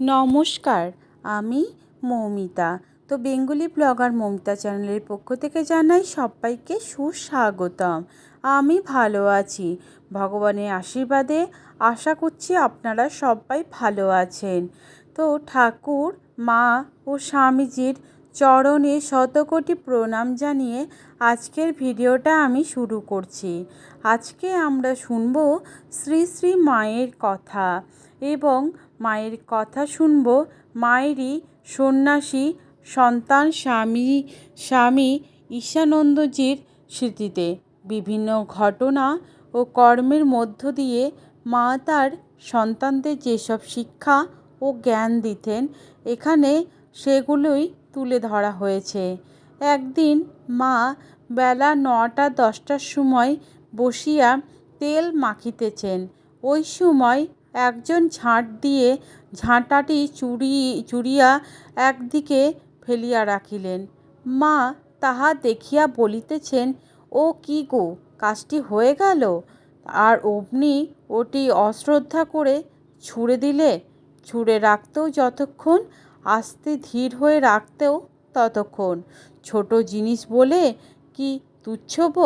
নমস্কার, আমি মৌমিতা। তো বেঙ্গলি ব্লগার মমিতা চ্যানেলের পক্ষ থেকে জানাই সবাইকে সুস্বাগতম। আমি ভালো আছি। ভগবানের আশীর্বাদে আশা করছি আপনারা সবাই ভালো আছেন। তো ঠাকুর, মা ও স্বামীজির চরণে শতকোটি প্রণাম জানিয়ে আজকের ভিডিওটা আমি শুরু করছি। আজকে আমরা শুনব শ্রী শ্রী মায়ের কথা এবং মায়ের কথা শুনব মায়েরই সন্ন্যাসী সন্তান স্বামী স্বামী ঈশানন্দজির স্মৃতিতে। বিভিন্ন ঘটনা ও কর্মের মধ্য দিয়ে মা তার সন্তানদের যেসব শিক্ষা ও জ্ঞান দিতেন, এখানে সেগুলোই তুলে ধরা হয়েছে। একদিন মা বেলা নটা দশটার সময় বসিয়া তেল মাখিতেছেন। ওই সময় একজন ঝাঁট দিয়ে ঝাঁটাটি চুরি, চুরিয়া একদিকে ফেলিয়া রাখিলেন। মা তাহা দেখিয়া বলিতেছেন, ও কি গো, কাজটি হয়ে গেল? আর অমনি ওটি অশ্রদ্ধা করে ছুঁড়ে দিলে? ছুঁড়ে রাখতেও যতক্ষণ আস্তে ধীর হয়ে রাখতেও ততক্ষণ। ছোট জিনিস বলে কি তুচ্ছব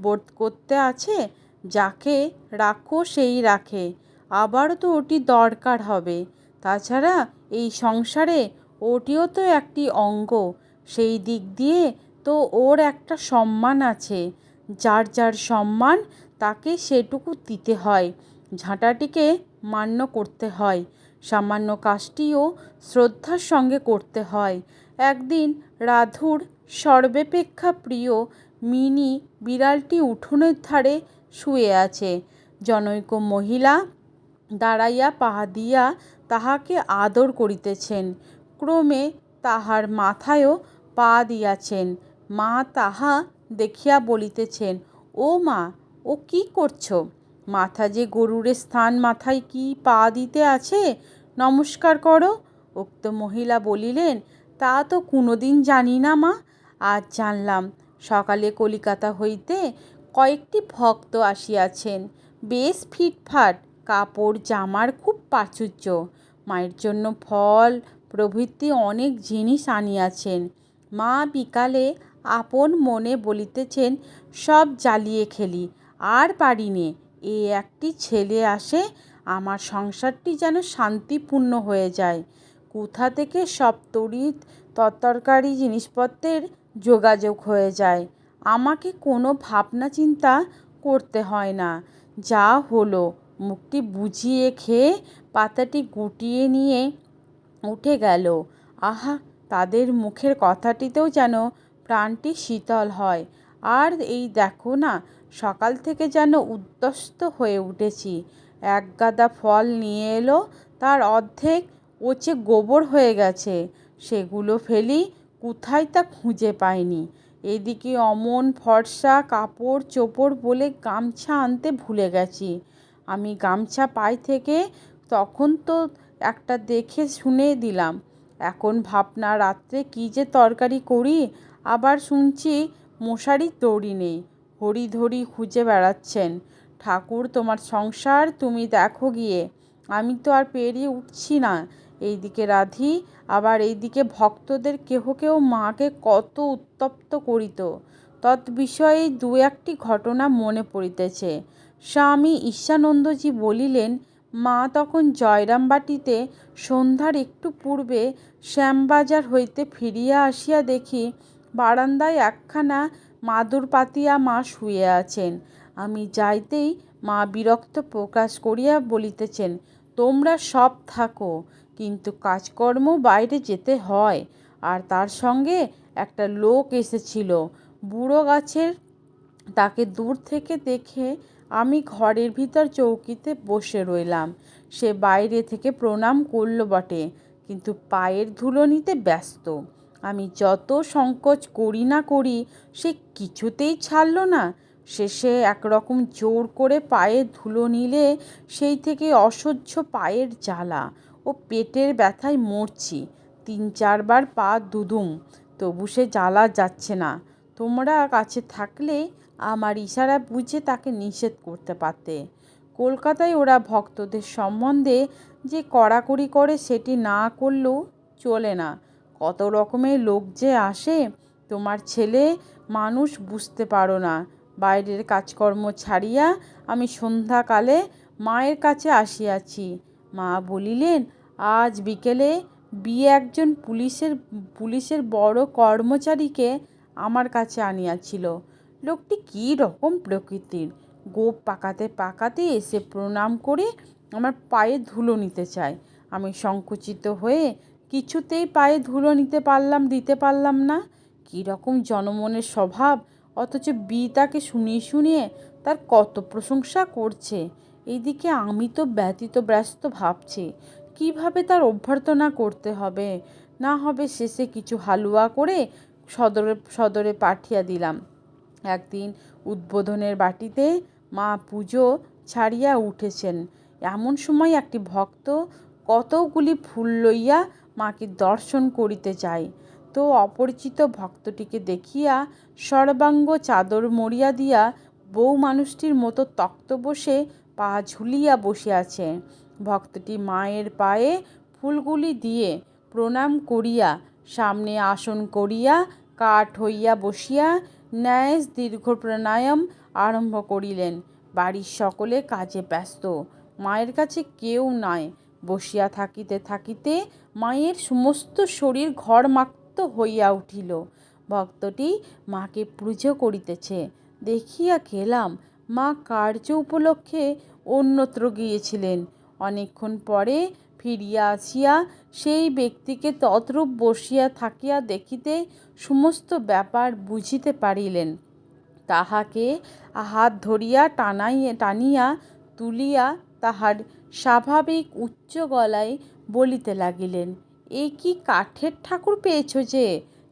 বোধ করতে আছে? যাকে রাখো সেই রাখে। আবারও তো ওটি দরকার হবে। তাছাড়া এই সংসারে ওটিও তো একটি অঙ্গ। সেই দিক দিয়ে তো ওর একটা সম্মান আছে। যার যার সম্মান তাকে সেটুকু দিতে হয়। ঝাঁটাটিকে মান্য করতে হয়। সামান্য কাজটিও শ্রদ্ধার সঙ্গে করতে হয়। একদিন রাধুর সর্বেপেক্ষা প্রিয় মিনি বিড়ালটি উঠোনের ধারে শুয়ে আছে। জনৈক মহিলা দাঁড়াইয়া পাহা দিয়া তাহাকে আদর করিতেছেন। ক্রমে তাহার মাথায়ও পা দিয়াছেন। মা তাহা দেখিয়া বলিতেছেন, ও মা, ও কি করছ? মাথা যে গরুরের স্থান মাথায় কি পা দিতে আছে? নমস্কার করো। উক্ত মহিলা বলিলেন, তা তো কোনোদিন জানি না মা। আজ জানলাম, সকালে কলিকাতা হইতে কয়েকটি ভক্ত আসিয়াছেন। বেশ ফিটফাট, কাপড় জামার খুব প্রাচুর্য। মায়ের জন্য ফল, প্রভৃতি অনেক জিনিস আনিয়াছেন। মা বিকালে আপন মনে বলিতেছেন, সব জ্বালিয়ে খেলি, আর পারি নে এ একটি ছেলে আসে, আমার সংসারটি যেন শান্তিপূর্ণ হয়ে যায়। কোথা থেকে সব তড়িৎ তরকারি জিনিসপত্রের যোগাযোগ হয়ে যায়। আমাকে কোনো ভাবনা চিন্তা করতে হয় না। যা হলো, মুখটি বুঝিয়ে খেয়ে পাতাটি গুটিয়ে নিয়ে উঠে গেল। আহা, তাদের মুখের কথাটিতেও যেন প্রাণটি শীতল হয়। আর এই দেখো না সকাল থেকে যেন উদ্যস্ত হয়ে উঠেছি। এক গাদা ফল নিয়ে এলো, তার অর্ধেক ওচে গোবর হয়ে গেছে, সেগুলো ফেলি, কোথায় তা খুঁজে পাইনি। এদিকে অমন ফর্সা কাপড় চোপড় বলে গামছা আনতে ভুলে গেছি। আমি গামছা পাই থেকে তখন তো একটা দেখে শুনে দিলাম, এখন ভাবনা রাত্রে কী যে তরকারি করি, আবার শুনছি মশারির দড়ি নেই। হরি ধরি খুঁজে বেড়াচ্ছেন। ঠাকুর, তোমার সংসার তুমি দেখো গিয়ে। আমি তো আর পেরিয়ে উঠছি না। এইদিকে রাধি, আবার এইদিকে ভক্তদের কেহ কেউ মাকে কত উত্তপ্ত করিত। তৎ বিষয়ে দু একটি ঘটনা মনে পড়িতেছে। স্বামী ঈশানন্দজি বলিলেন, মা তখন জয়রামবাটিতে সন্ধ্যার একটু পূর্বে শ্যামবাজার হইতে ফিরিয়া আসিয়া দেখি বারান্দায় একখানা মাদুর পাতিয়া মা শুয়ে আছেন। আমি যাইতেই মা বিরক্ত প্রকাশ করিয়া বলিতেছেন, তোমরা সব থাকো, কিন্তু কাজকর্ম বাইরে যেতে হয়। আর তার সঙ্গে একটা লোক এসেছিল। বুড়ো গাছের তাকে দূর থেকে দেখে আমি ঘরের ভিতর চৌকিতে বসে রইলাম। সে বাইরে থেকে প্রণাম করল বটে, কিন্তু পায়ের ধুলো নিতে ব্যস্ত। আমি যত সংকোচ করি না করি, সে কিছুতেই ছাড়ল না। শেষে একরকম জোর করে পায়ে ধুলো নিলে সেই থেকে অসহ্য পায়ের জ্বালা ও পেটের ব্যথায় মরছি। তিন চারবার পা দুদুম, তবু সে জ্বালা যাচ্ছে না। তোমরা কাছে থাকলে আমার ইশারা বুঝে তাকে নিষেধ করতে পারতে। কলকাতায় ওরা ভক্তদের সম্বন্ধে যে কড়াকড়ি করে সেটি না করলেও চলে না। কত রকমের লোক যে আসে, তোমার ছেলে মানুষ বুঝতে পারো না। বাইরের কাজকর্ম ছাড়িয়া আমি সন্ধ্যাকালে মায়ের কাছে আসিয়াছি। মা বলিলেন, আজ বিকেলে বিয়ে একজন পুলিশের পুলিশের বড় কর্মচারীকে আমার কাছে আনিয়াছিল। লোকটি কী রকম প্রকৃতির। গোপ পাকাতে পাকাতে এসে প্রণাম করে আমার পায়ে ধুলো নিতে চায়। আমি সংকুচিত হয়ে কিছুতেই পায়ে ধুলো নিতে পারলাম, দিতে পারলাম না। কী রকম জনমনের স্বভাব! অথচ বি তাকে শুনিয়ে শুনিয়ে তার কত প্রশংসা করছে। এইদিকে আমি তো ব্যতীত ব্যস্ত ভাবছি, কীভাবে তার অভ্যর্থনা করতে হবে? না হবে শেষে কিছু হালুয়া করে সদরে সদরে পাঠিয়ে দিলাম। একদিন উদ্বোধনের বাটিতে মা পুজো ছাড়িয়া উঠেছেন। এমন সময় একটি ভক্ত কতগুলি ফুল লইয়া মাকে দর্শন করিতে যায় তো অপরিচিত ভক্তটিকে দেখিয়া সর্বাঙ্গ চাদর মরিয়া দিয়া বউ মানুষটির মতো তক্ত বসে পা ঝুলিয়া বসিয়াছে ভক্তটি মায়ের পায়ে ফুলগুলি দিয়ে প্রণাম করিয়া, সামনে আসন করিয়া, কাঠ হইয়া বসিয়া ন্যায়েস দীর্ঘ প্রাণায়াম আরম্ভ করিলেন। বাড়ির সকলে কাজে ব্যস্ত। মায়ের কাছে কেউ নাই। বসিয়া থাকিতে থাকিতে মায়ের সমস্ত শরীর ঘরমাক্ত হইয়া উঠিল। ভক্তটি মাকে পুজো করিতেছে। দেখিয়া গেলাম, মা কার্য উপলক্ষে অন্যত্র গিয়েছিলেন। অনেকক্ষণ পরে ফিরিয়া আসিয়া সেই ব্যক্তিকে তদ্রূপ বসিয়া থাকিয়া দেখিতে সমস্ত ব্যাপার বুঝিতে পারিলেন। তাহাকে হাত ধরিয়া টানাইয়া টানিয়া তুলিয়া তাহার স্বাভাবিক উচ্চ গলায় বলিতে লাগিলেন, এ কি কাঠের ঠাকুর পেয়েছ যে?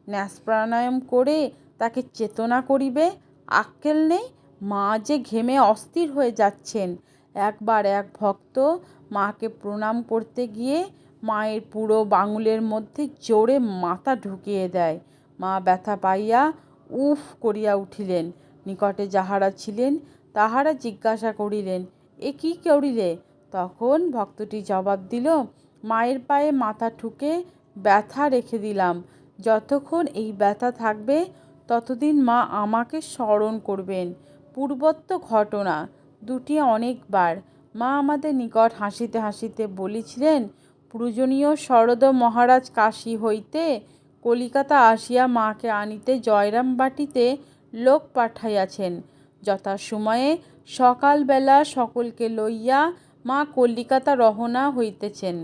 ন্যাস প্রাণায়াম করে তাকে চেতনা করিবে? আক্কেল নেই? মা যে ঘেমে অস্থির হয়ে যাচ্ছেন। একবার এক ভক্ত মাকে প্রণাম করতে গিয়ে মায়ের পুরো বাঙুলের মধ্যে জোরে মাথা ঢুকিয়ে দেয়। মা ব্যথা পাইয়া উফ করিয়া উঠিলেন। নিকটে যাহারা ছিলেন, তাহারা জিজ্ঞাসা করিলেন এ কী করিলে তখন ভক্তটি জবাব দিল, মায়ের পায়ে মাথা ঠুকে ব্যথা রেখে দিলাম। যতক্ষণ এই ব্যথা থাকবে, ততদিন মা আমাকে স্মরণ করবেন। পূর্বত্ব ঘটনা, দুটি অনেকবার। মা আমাদের নিকট হাসিতে হাসিতে বলেছিলেন, পূজনীয় শরদ মহারাজ কাশী হইতে কলিকাতা আসিয়া মাকে আনিতে জয়রামবাটিতে লোক পাঠাইয়াছেন। যথাসময়ে সকালবেলা সকলকে লইয়া মা কলিকাতা রহনা হইতেছেন।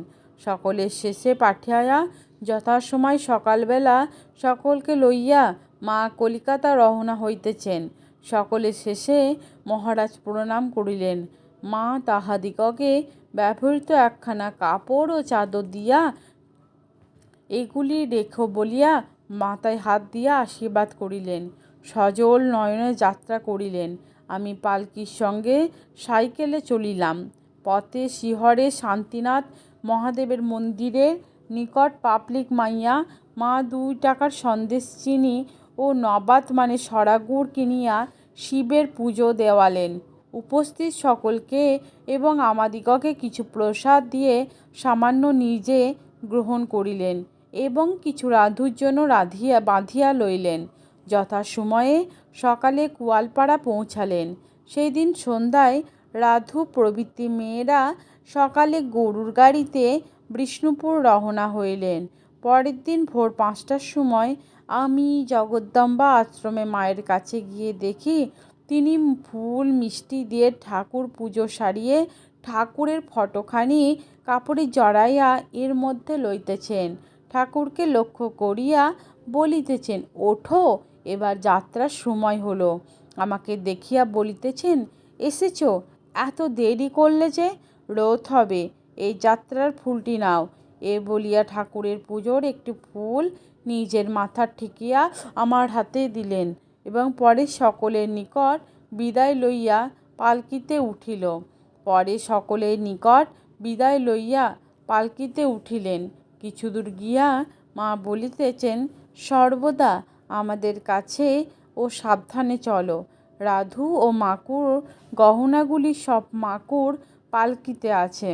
সকলের শেষে পাঠিয়া যথাসময় সকালবেলা সকলকে লইয়া মা কলিকাতা রহনা হইতেছেন। সকলের শেষে মহারাজ প্রণাম করিলেন। মা তাহাদিগকে ব্যবহৃত একখানা কাপড় ও চাদর দিয়া এগুলি রেখো বলিয়া মাথায় হাত দিয়া আশীর্বাদ করিলেন। সজল নয়নে যাত্রা করিলেন। আমি পালকির সঙ্গে সাইকেলে চলিলাম। পথে শিহরে শান্তিনাথ মহাদেবের মন্দিরের নিকট পাবলিক মাইয়া মা দুই টাকার সন্দেশ চিনি ও নবাত মানে সরাগুড় কিনিয়া শিবের পুজো দেওয়ালেন। উপস্থিত সকলকে এবং আমাদিগকে কিছু প্রসাদ দিয়ে সামান্য নিজে গ্রহণ করিলেন এবং কিছু রাধুর জন্য রাধিয়া বাঁধিয়া লইলেন। যথাসময়ে সকালে কুয়ালপাড়া পৌঁছালেন। সেই দিন সন্ধ্যায় রাধু প্রভৃতি মেয়েরা সকালে গরুর গাড়িতে বিষ্ণুপুর রওনা হইলেন। পরের দিন ভোর পাঁচটার সময় আমি জগদ্দম্বা আশ্রমে মায়ের কাছে গিয়ে দেখি, তিনি ফুল মিষ্টি দিয়ে ঠাকুর পুজো সারিয়ে ঠাকুরের ফটোখানি কাপড়ে জড়াইয়া এর মধ্যে লইতেছেন। ঠাকুরকে লক্ষ্য করিয়া বলিতেছেন, ওঠো এবার যাত্রার সময় হলো। আমাকে দেখিয়া বলিতেছেন, এসেছ, এত দেরি করলে যে রোধ হবে, এই যাত্রার ফুলটি নাও। এ বলিয়া ঠাকুরের পুজোর একটি ফুল নিজের মাথার ঠেকিয়া আমার হাতে দিলেন এবং পরে সকলের নিকট বিদায় লইয়া পালকিতে উঠিল। পরে সকলের নিকট বিদায় লইয়া পালকিতে উঠিলেন। কিছু দূর গিয়া মা বলিতেছেন, সর্বদা আমাদের কাছে ও সাবধানে চলো। রাধু ও মাকুর গহনাগুলি সব মাকুর পালকিতে আছে।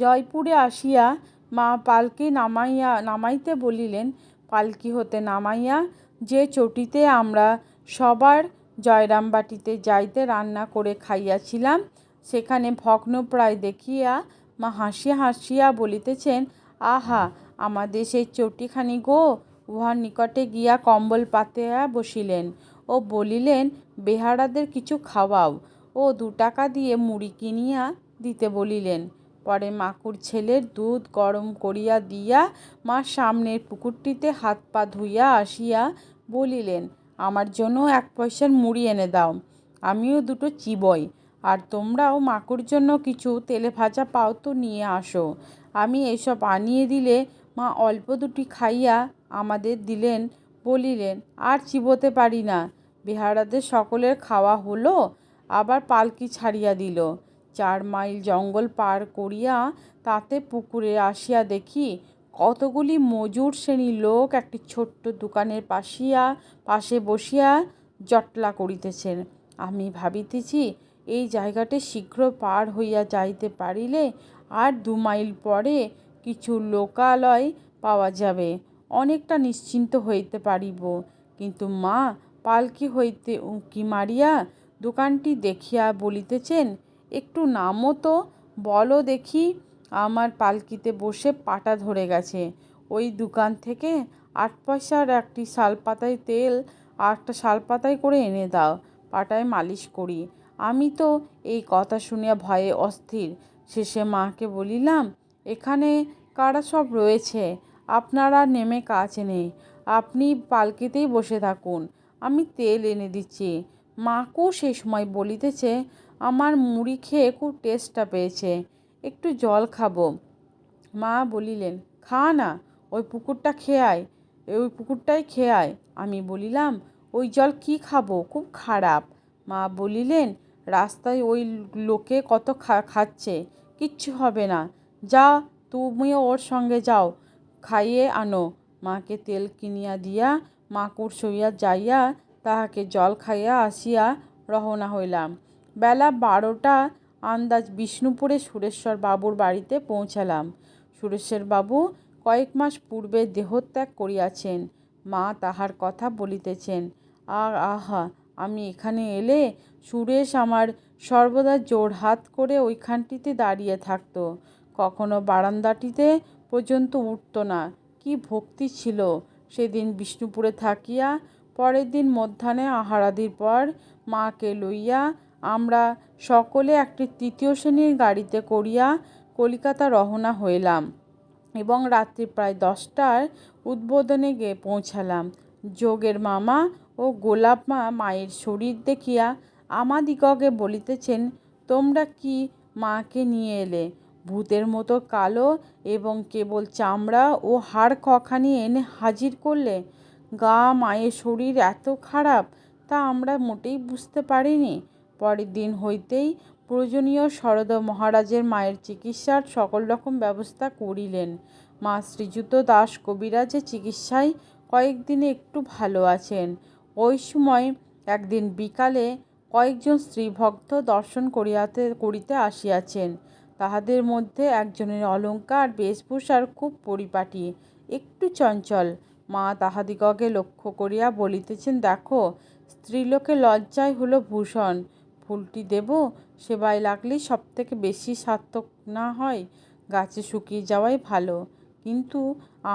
জয়পুরে আসিয়া মা পালকি নামাইয়া, নামাইতে বলিলেন, পালকি হতে নামাইয়া যে চটিতে আমরা সবার জয়রামবাটিতে যাইতে রান্না করে খাইয়াছিলাম, সেখানে ভগ্নপ্রায় দেখিয়া মা হাসিয়া হাসিয়া বলিতেছেন, আহা, আমাদের সেই চটিখানি গো উহার নিকটে গিয়া কম্বল পাতিয়া বসিলেন ও বলিলেন, বেহারাদের কিছু খাওয়াও। ও দু টাকা দিয়ে মুড়ি কিনিয়া দিতে বলিলেন। পরে মাকুর ছেলের দুধ গরম করিয়া দিয়া মা সামনের পুকুরটিতে হাত পা ধুইয়া আসিয়া বলিলেন, আমার জন্য এক পয়সার মুড়ি এনে দাও, আমিও দুটো চিবই। আর তোমরাও মাকুর জন্য কিছু তেলে ভাজা পাও তো নিয়ে আসো। আমি এসব আনিয়ে দিলে মা অল্প দুটি খাইয়া আমাদের দিলেন, বলিলেন, আর চিবোতে পারি না। বেহারাদের সকলের খাওয়া হলো, আবার পালকি ছাড়িয়া দিল। চার মাইল জঙ্গল পার করিয়া তাতে পুকুরে আসিয়া দেখি, কতগুলি মজুর শ্রেণির লোক একটি ছোট্ট দোকানের পাশিয়া, পাশে বসিয়া জটলা করিতেছেন। আমি ভাবিতেছি, এই জায়গাটি শীঘ্র পার হইয়া যাইতে পারিলে আর দু মাইল পরে কিছু লোকালয় পাওয়া যাবে। অনেকটা নিশ্চিন্ত হইতে পারিব। কিন্তু মা পালকি হইতে উঁকি মারিয়া দোকানটি দেখিয়া বলিতেছেন, একটু নামো তো, বলো দেখি, আমার পালকিতে বসে পাটা ধরে গেছে। ওই দোকান থেকে আট পয়সার একটি শালপাতায় তেল, আটটা শালপাতায় করে এনে দাও, পাটায় মালিশ করি। আমি তো এই কথা শুনিয়া ভয়ে অস্থির। শেষে মাকে বলিলাম, এখানে কারা সব রয়েছে? আপনারা নেমে কাজ নেই। আপনি পালকিতেই বসে থাকুন। আমি তেল এনে দিচ্ছি। মাকেও সে সময় বলিতেছে, আমার মুড়ি খেয়ে খুব টেস্টটা পেয়েছে। একটু জল খাব। মা বলিলেন, খা না, ওই পুকুরটা খেয়ে আয়। ওই পুকুরটাই খেয়ে আয়। আমি বলিলাম, ওই জল কি খাব? খুব খারাপ। মা বলিলেন, রাস্তায় ওই লোকে কত খাচ্ছে। কিচ্ছু হবে না। যা, তুমিও ওর সঙ্গে যাও। খাইয়ে আনো। মাকে তেল কিনিয়া দিয়া মাকুর সইয়া যাইয়া তাহাকে জল খাইয়া আসিয়া রওনা হইলাম। বেলা বারোটা আন্দাজ বিষ্ণুপুরে সুরেশ্বর বাবুর বাড়িতে পৌঁছালাম। সুরেশ্বর বাবু কয়েক মাস পূর্বে দেহত্যাগ করিয়াছেন। মা তাহার কথা বলিতেছেন, আর আহা, আমি এখানে এলে সুরেশ আমার সর্বদা জোর হাত করে ওইখানটিতে দাঁড়িয়ে থাকতো। কখনো বারান্দাটিতে পর্যন্ত উঠত না। কি ভক্তি ছিল। সেদিন বিষ্ণুপুরে থাকিয়া, পরের দিন মধ্যাহ্নে আহারাদির পর মাকে লইয়া আমরা সকলে একটি তৃতীয় শ্রেণির গাড়িতে করিয়া কলিকাতা রওনা হইলাম এবং রাত্রি প্রায় দশটার উদ্বোধনে গিয়ে পৌঁছালাম। যোগের মামা ও গোলাপ মা মায়ের শরীর দেখিয়া আমাদিগকে বলিতেছেন, তোমরা কি মাকে নিয়ে এলে? ভূতের মতো কালো এবং কেবল চামড়া ও হাড় কখানি এনে হাজির করলে গা, মায়ের শরীর এত খারাপ তা আমরা মোটেই বুঝতে পারিনি। পরের দিন হইতেই প্রয়োজনীয় শরদ মহারাজের মায়ের চিকিৎসার সকল রকম ব্যবস্থা করিলেন। মা শ্রীযুত দাস কবিরাজের চিকিৎসায় কয়েকদিনে একটু ভালো আছেন। ওই সময় একদিন বিকালে কয়েকজন স্ত্রীভক্ত দর্শন করিয়াতে, করিতে আসিয়াছেন। তাহাদের মধ্যে একজনের অলঙ্কার বেশভূষার খুব পরিপাটি, একটু চঞ্চল। মা তাহাদিগকে লক্ষ্য করিয়া বলিতেছেন, দেখো, স্ত্রীলোকে লজ্জায় হলো ভূষণ। ফুলটি দেব, সেবায় লাগলেই সব থেকে বেশি সার্থক না হয়, গাছে শুকিয়ে যাওয়াই ভালো। কিন্তু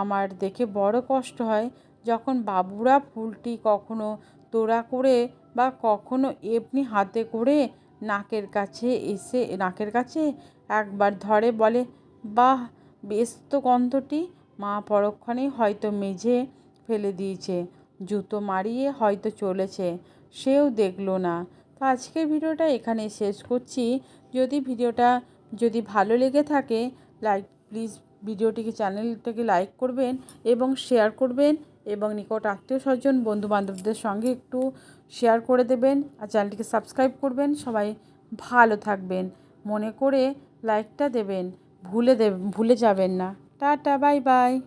আমার দেখে বড় কষ্ট হয় যখন বাবুরা ফুলটি কখনো তোড়া করে বা কখনো এমনি হাতে করে নাকের কাছে এসে, নাকের কাছে একবার ধরে বলে, বাহ, বেশ তো গন্ধটি। মা পরক্ষণেই হয়তো মেঝে ফেলে দিয়েছে। জুতো মারিয়ে হয়তো চলেছে। সেও দেখল না। তো আজকের ভিডিওটা এখানে শেষ করছি। যদি ভিডিওটা, যদি ভালো লেগে থাকে, লাইক, প্লিজ ভিডিওটিকে, চ্যানেলটাকে লাইক করবেন এবং শেয়ার করবেন এবং নিকট আত্মীয় স্বজন বন্ধু বান্ধবদের সঙ্গে একটু শেয়ার করে দেবেন। আর চ্যানেলটিকে সাবস্ক্রাইব করবেন। সবাই ভালো থাকবেন। মনে করে লাইকটা দেবেন ভুলে দেব ভুলে যাবেন না। Tata bye bye.